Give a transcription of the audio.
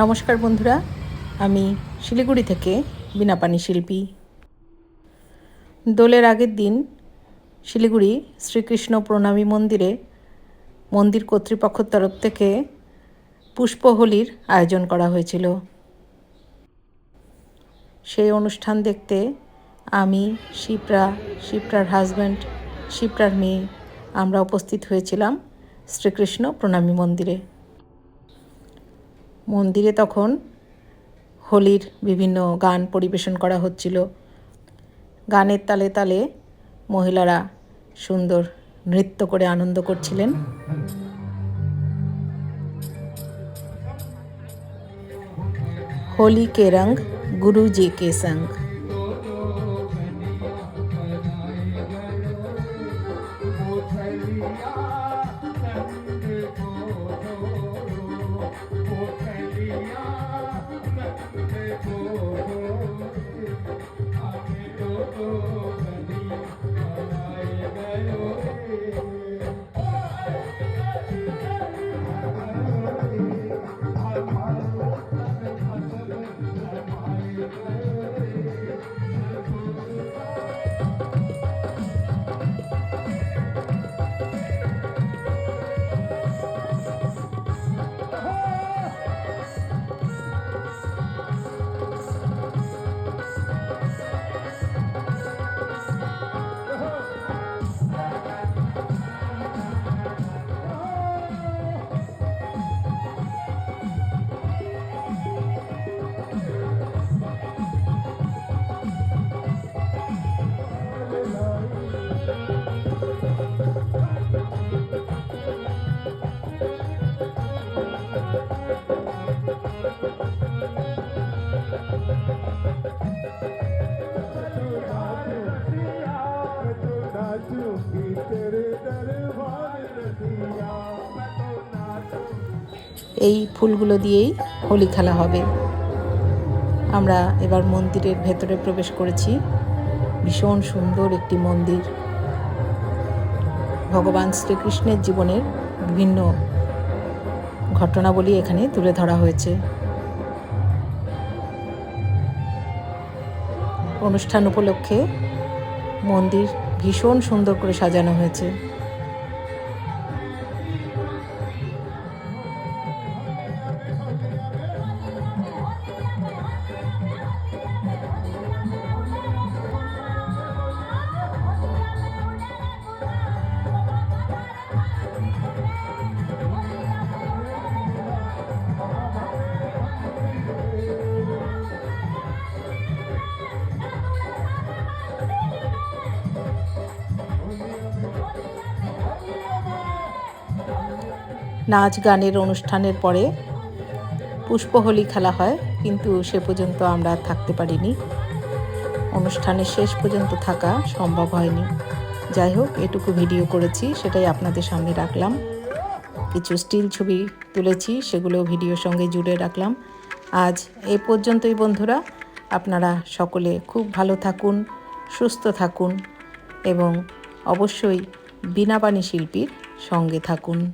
নমস্কার বন্ধুরা, আমি শিলিগুড়ি থেকে বিনাপানি শিল্পী। দোলের আগের দিন শিলিগুড়ি শ্রীকৃষ্ণ প্রণামী মন্দিরে মন্দির কর্তৃপক্ষের তরফ থেকে পুষ্পহোলির আয়োজন করা হয়েছিল। সেই অনুষ্ঠান দেখতে আমি, শিপ্রা, শিপ্রার হাজব্যান্ড শিপ্রার মেয়ে আমরা উপস্থিত হয়েছিলাম শ্রীকৃষ্ণ প্রণামী মন্দিরে। মন্দিরে তখন হোলির বিভিন্ন গান পরিবেশন করা হচ্ছিল। গানের তালে তালে মহিলারা সুন্দর নৃত্য করে আনন্দ করছিলেন। হোলি কে রঙ, গুরুজি কে সঙ্গ। এই ফুলগুলো দিয়েই হোলি খেলা হবে। আমরা এবার মন্দিরের ভেতরে প্রবেশ করেছি। ভীষণ সুন্দর একটি মন্দির। ভগবান শ্রীকৃষ্ণের জীবনের বিভিন্ন ঘটনাবলী এখানে তুলে ধরা হয়েছে। অনুষ্ঠান উপলক্ষে মন্দির ভীষণ সুন্দর করে সাজানো হয়েছে। নাচ গানের অনুষ্ঠানের পরে পুষ্পহোলি খেলা হয়, কিন্তু সে পর্যন্ত আমরা থাকতে পারিনি। অনুষ্ঠানের শেষ পর্যন্ত থাকা সম্ভব হয়নি। যাই হোক, এটুকু ভিডিও করেছি, সেটাই আপনাদের সামনে রাখলাম। কিছু স্টিল ছবি তুলেছি সেগুলো ভিডিওর সঙ্গে জুড়ে রাখলাম। আজ এ পর্যন্তই বন্ধুরা, আপনারা সকলে খুব ভালো থাকুন, সুস্থ থাকুন, এবং অবশ্যই বিনাপানি শিল্পীর সঙ্গে থাকুন।